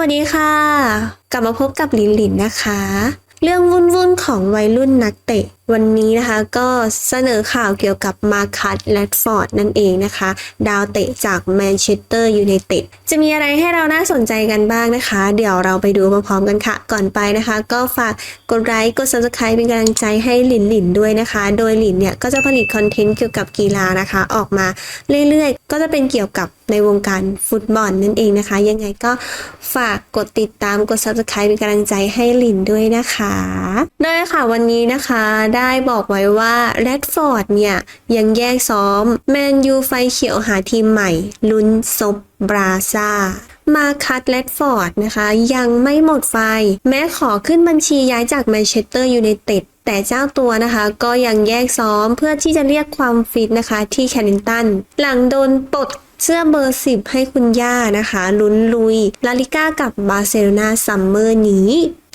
วัสดีค่ะ กลับมาพบกับหลินหลินนะคะ เรื่องวุ่นวุ่นๆของวัยรุ่นนักเตะวันนี้นะคะก็เสนอข่าวเกี่ยวกับมาคัตแรดฟอร์ดนั่นเองนะคะ ดาวเตะจากแมนเชสเตอร์ยูไนเต็ดจะมีอะไรให้เราน่าสนใจกันบ้างนะคะ เดี๋ยวเราไปดูพร้อมๆกันค่ะ ก่อนไปนะคะ ก็ฝากกดไลค์กด subscribe เป็นกำลังใจให้หลินหลินด้วยนะคะ โดยหลินเนี่ยก็จะผลิตคอนเทนต์เกี่ยวกับกีฬานะคะ ออกมาเรื่อยๆ ก็จะเป็นเกี่ยวกับในวงการฟุตบอลนั่นเองนะคะ ยังไงก็ฝากกดติดตามกด subscribe เป็นกำลังใจให้หลินด้วยนะคะโดยค่ะวันนี้นะคะได้บอกไว้ว่าแรดฟอร์ดเนี่ยยังแยกซ้อม แมนยูไฟเขียวหาทีมใหม่ ลุ้นซบบราซ่ามาคัตแรดฟอร์ดนะคะ ยังไม่หมดไฟ แม้ขอขึ้นบัญชีย้ายจากแมนเชสเตอร์ยูไนเต็ดแต่เจ้าตัวนะคะก็ยังแยกซ้อมเพื่อที่จะเรียกความฟิตนะคะ ที่แคนิงตัน หลังโดนปลดเสื้อเบอร์ 10 ให้คุณย่านะคะ ลุ้นลุย ลาลิก้ากับบาร์เซโลนาซัมเมอร์นี้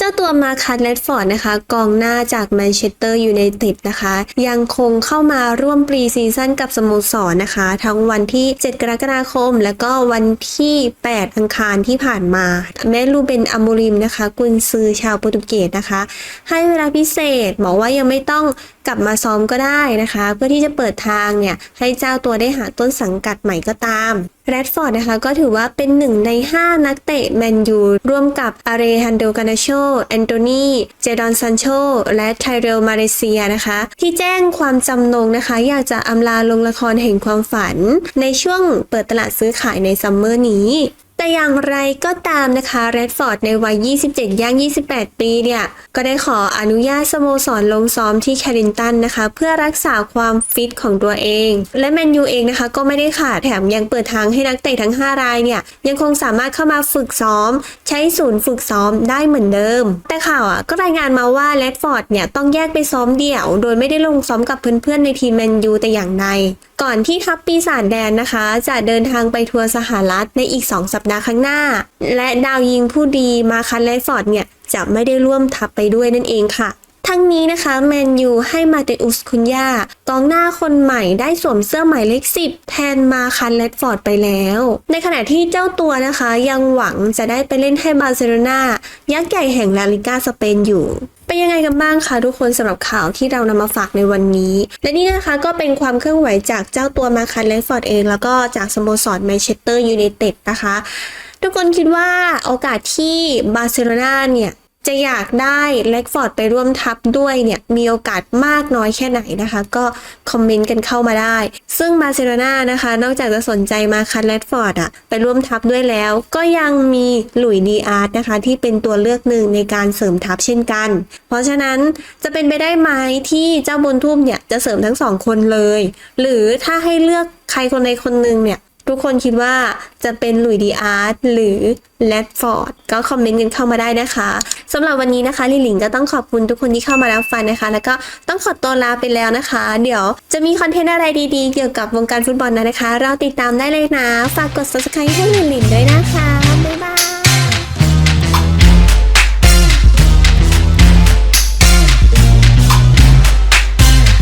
าตัวมาคัสเลดฟอร์ดนะคะ กองหน้าจากแมนเชสเตอร์ยูไนเต็ดนะคะ ยังคงเข้ามาร่วมปรีซีซั่นกับสโมสรนะคะ ทั้งวันที่ 7 กรกฎาคม และก็วันที่ 8 อังคารที่ผ่านมาแม้ลูเบนอามูริมนะคะ กุนซือชาวโปรตุเกสนะคะ ให้เวลาพิเศษบอกว่ายังไม่ต้องกลับมาซ้อมก็ได้นะคะ เพื่อที่จะเปิดทางเนี่ยให้เจ้าตัวได้หาต้นสังกัดใหม่ก็ตามแรดฟอร์ดนะคะก็ถือว่าเป็นหนึ่งใน 5 นักเตะแมนยูร่วมกับอาเรฮันโดกานาโชแอนโตนีเจดอนซันโช และไทเรลมาเลเซียนะคะ ที่แจ้งความจำนงนะคะ อยากจะอำลาลงละครแห่งความฝัน ในช่วงเปิดตลาดซื้อขายในซัมเมอร์นี้ แต่อย่างไรก็ตามนะคะแรดฟอร์ดในวัย 27 ย่าง 28 ปีเนี่ย ก็ได้ขออนุญาตสโมสรลงซ้อมที่แครินตันนะคะ เพื่อรักษาความฟิตของตัวเอง และแมนยูเองนะคะ ก็ไม่ได้ขาดแถมยังเปิดทางให้นักเตะทั้ง 5 รายเนี่ย ยังคงสามารถเข้ามาฝึกซ้อม ใช้ศูนย์ฝึกซ้อมได้เหมือนเดิม แต่ข่าวอะก็รายงานมาว่าแรดฟอร์ดเนี่ยต้องแยกไปซ้อมเดี่ยว โดยไม่ได้ลงซ้อมกับเพื่อนๆในทีมแมนยูแต่อย่างใด ก่อนที่ทัพปีศาจแดนนะคะ จะเดินทางไปทัวร์สหรัฐในอีก 2 สัปดาห์ข้างหน้า และดาวยิงผู้ดีมาคันเลฟอร์ดเนี่ยจะไม่ได้ร่วมทัพไปด้วยนั่นเองค่ะ ทั้งนี้นะคะแมนยูให้มาเตอุสคุนยากองหน้าคนใหม่ได้สวมเสื้อหมายเลข 10 แทนมาคันเลดฟอร์ดไปแล้ว ในขณะที่เจ้าตัวนะคะยังหวังจะได้ไปเล่นให้บาร์เซโลนายักษ์ใหญ่แห่งลาลิก้าสเปนอยู่เป็นยังไงกันบ้างคะทุกคนสำหรับข่าวที่เรานำมาฝากในวันนี้ และนี่นะคะก็เป็นความเคลื่อนไหวจากเจ้าตัวมาคันเลดฟอร์ดเอง แล้วก็จากสโมสรแมนเชสเตอร์ยูไนเต็ดนะคะ ทุกคนคิดว่าโอกาสที่บาร์เซโลนาเนี่ย จะอยากได้เล็กฟอร์ดไปร่วมทัพด้วยเนี่ยมีโอกาสมากน้อยแค่ไหนนะคะ ก็คอมเมนต์กันเข้ามาได้ ซึ่งบาร์เซโลนานะคะ นอกจากจะสนใจมาคันแรดฟอร์ดอะไปร่วมทัพด้วยแล้ว ก็ยังมีหลุยดีอาร์ตนะคะ ที่เป็นตัวเลือกหนึ่งในการเสริมทัพเช่นกัน เพราะฉะนั้นจะเป็นไปได้ไหมที่เจ้าบุญทุ่มเนี่ยจะเสริมทั้งสองคนเลย หรือถ้าให้เลือกใครคนใดคนหนึ่งเนี่ย ทุกคนคิดว่าจะเป็นหลุยดีอาร์ตหรือแรดฟอร์ดก็คอมเมนต์กันเข้ามาได้นะคะสำหรับวันนี้นะคะลิลลิงก็ต้องขอบคุณทุกคนที่เข้ามารับฟังนะคะ แล้วก็ต้องขอตัวลาไปแล้วนะคะ เดี๋ยวจะมีคอนเทนต์อะไรดีๆ เกี่ยวกับวงการฟุตบอลนะนะคะ เราติดตามได้เลยนะ ฝากกด subscribe ให้ลิลลิงด้วยนะคะ